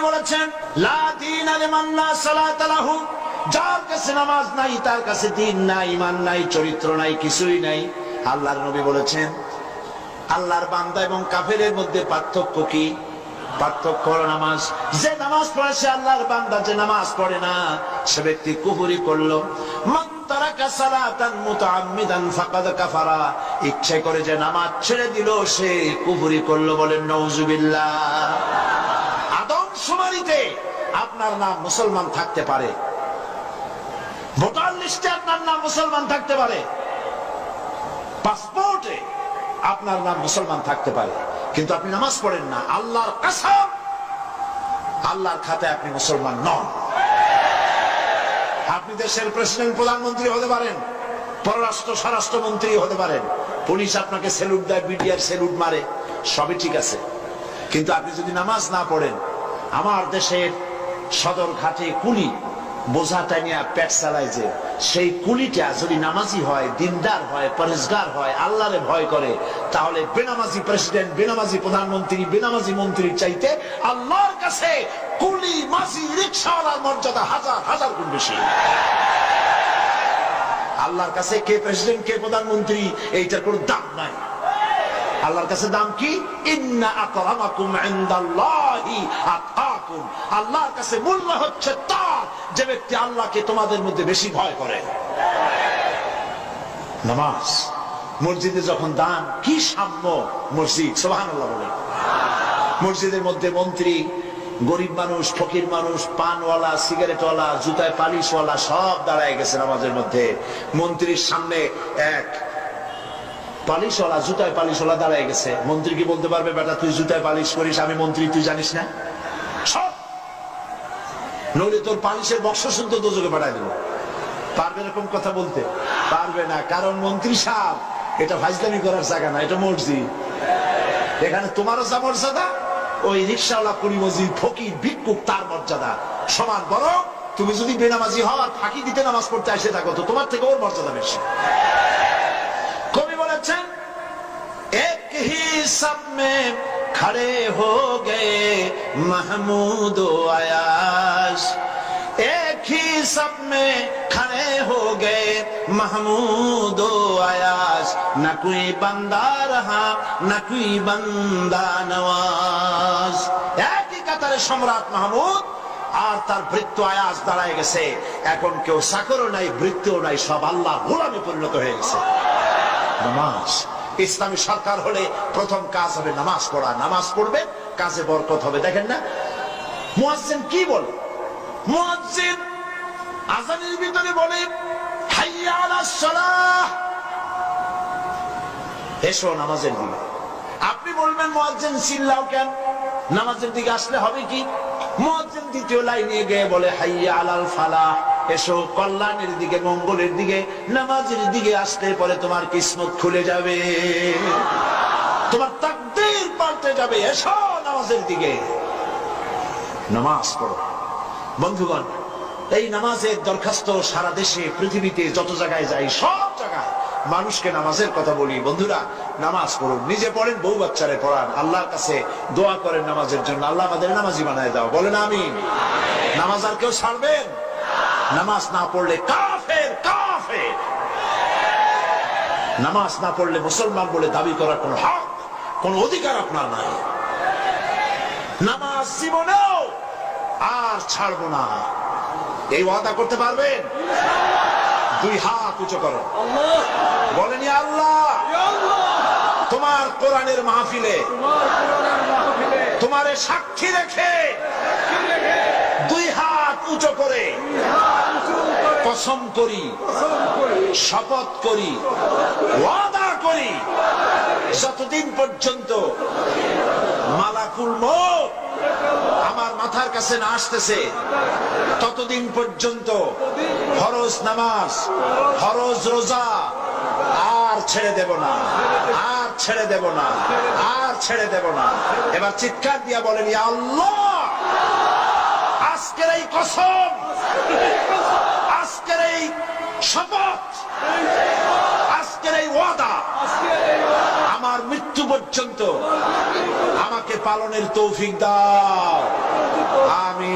নবী বলেছেন, লা দিন আলিমান লা সালাত লাহু। যার কাছে নামাজ নাই, তার কাছে দিন নাই ইমান নাই, চরিত্র নাই, কিছুই নাই। আল্লাহর নবী বলেছেন, আল্লাহর বান্দা এবং কাফেরের মধ্যে পার্থক্য কি? পার্থক্য হলো নামাজ। যে নামাজ পড়ে, সে আল্লাহর বান্দা, যে নামাজ পড়ে না, সে ব্যক্তি কুহুরি করল। তারাকা সালাতান মুতাআম্মিদান ফাকাদ কাফারা। ইচ্ছে করে যে নামাজ ছেড়ে দিল, সে কুহুরি করল বলেন শুমারিতে আপনার নাম মুসলমান থাকতে পারে। ভোটার লিস্টে আপনার নাম মুসলমান থাকতে পারে। পাসপোর্টে আপনার নাম মুসলমান থাকতে পারে। কিন্তু আপনি নামাজ পড়েন না। আল্লাহর কাসাম, আল্লাহর খাতায় আপনি মুসলমান নন। আপনি দেশের প্রেসিডেন্ট, প্রধানমন্ত্রী হতে পারেন, পররাষ্ট্র স্বরাষ্ট্রমন্ত্রী হতে পারেন। পুলিশ আপনাকে সেলুট দেয়, বিডিআর সেলুট মারে। সবই ঠিক আছে। কিন্তু আপনি যদি নামাজ না পড়েন, আমার দেশের সদর ঘাটে কুলি, বোঝা টানিয়া পেট চালায় যে, সেই কুলিটা যদি নামাজি হয়, দিনদার হয় পরেশগার হয়, আল্লাহরে ভয় করে, তাহলে বেনামাজি প্রেসিডেন্ট, বেনামাজি প্রধানমন্ত্রী, বেনামাজি মন্ত্রীর চাইতে আল্লাহর কাছে কুলি, মাঝি, রিক্সাওয়ালার মর্যাদা হাজার হাজার গুণ বেশি। আল্লাহর কাছে কে প্রেসিডেন্ট, কে প্রধানমন্ত্রী, এইটার কোনো দাম নাই। আল্লাহর কাছে দাম কি? ইন্না আকরামাকুম ইনদাল্লাহি আতকাকুম আল্লাহর কাছে মূল্য হচ্ছে তার। যে ব্যক্তি আল্লাহকে তোমাদের মধ্যে বেশি ভয় করে। নামাজ। মসজিদে যখন দান, কি সাম্য মসজিদ? সুবহানাল্লাহ বলে মসজিদের মধ্যে মন্ত্রী, গরিব মানুষ, ফকির মানুষ, পানওয়ালা, সিগারেটওয়ালা, জুতায় পালিশওয়ালা সব দাঁড়ায় গেছে নামাজের মধ্যে। মন্ত্রীর সামনে এক পালিশওয়ালা, জুতায় পালিশওয়ালা দাঁড়ায় গেছে। মন্ত্রী কি বলতে পারবে, বেটা, তুই জুতায় পালিশ করিস, আমি মন্ত্রী, তুই জানিস না? নইলে তোর পানি বক্স শুদ্ধ দোজকে পাঠাই দেবো। পারবে এরকম কথা বলতে? পারবে না, কারণ মন্ত্রী সাহেব, এটা ফাইজলামি করার জায়গা না, এটা মর্জি। এখানে তোমারও যা মর্যাদা, ওই রিক্সাওয়ালা কুড়ি মজি ফকির, ভিক্ষুক, তার মর্যাদা। সমান বড় তুমি যদি বেনামাজি হও আর ফাঁকি দিতে নামাজ পড়তে আসে থাকো, তো তোমার থেকে ওর মর্যাদা বেশি। কবি বলেছেন, এক হি সব খড়ে হো গে মাহমুদ আয়া सब में खड़े हो गए महमूद ও আয়াস न कोई बंदा रहा न कोई बंदा नवाज একই কাতারে সম্রাট মাহমুদ আর তার বৃত্ত আয়াস দাঁড়ায় গেছে এখন কেউ চাকরও নাই বৃত্তও নাই সব আল্লাহ গোলামে পরিণত হয়ে গেছে নামাজ ইসলামী সরকার হলে প্রথম কাজ হবে নামাজ পড়া নামাজ পড়বে কাজে বরকত হবে দেখেন না মুয়াজ্জিন কি বলে মুয়াজ্জিন আজানের ভিতরে বলে এসো নামাজের দিকে। আপনি বলবেন, মুয়াজ্জিন চিল্লাও কেন? নামাজের দিকে আসলে হবে কি? মুয়াজ্জিন দ্বিতীয় লাইনে গিয়ে বলে, হাইয়া আলাল ফালাহ। এসো কল্যাণের দিকে, মঙ্গলের দিকে, নামাজের দিকে আসলে পরে তোমার কিসমত খুলে যাবে। তোমার তাকদীর পাল্টে যাবে। এসো নামাজের দিকে। নামাজ পড়ো। বন্ধুগণ এই নামাজের দরখাস্ত সারা দেশে, পৃথিবীতে যত জায়গায় যাই, সব জায়গায় মানুষকে নামাজের কথা বলি। বন্ধুরা, নামাজ পড়ুন। নিজে পড়েন, বউ বাচ্চারে পড়ান। আল্লাহর কাছে দোয়া করেন নামাজের জন্য। আল্লাহ আমাদের নামাজি বানায় দাও। বলেন আমি নামাজ আর কেউ ছাড়বেন? নামাজ না পড়লে কাফের কাফের। নামাজ না পড়লে মুসলমান বলে দাবি করার কোন হক, কোন অধিকার আপনার নাই। নামাজ জীবনেও আর ছাড়বো না। এই ওয়াদা করতে পারবেন? দুই হাত উঁচু করো। বলেনি আল্লাহ, তোমার কোরআনের মাহফিলে, তোমার সাক্ষী রেখে দুই হাত উঁচু করে কসম করি, শপথ করি, ওয়াদা করি, যতদিন পর্যন্ত মালাকুল মত মাথার কাছে না আসতেছে, ততদিন পর্যন্ত ফরজ নামাজ, ফরজ রোজা আর ছেড়ে দেব না, আর ছেড়ে দেব না, আর ছেড়ে দেব না। এবার চিৎকার দিয়া বলেন আল্লাহ, আজকের এই কসম, আজকের এই শপথ, আজকের এই ওয়াদা পর্যন্ত আমাকে পালনের তৌফিক দাও। আমি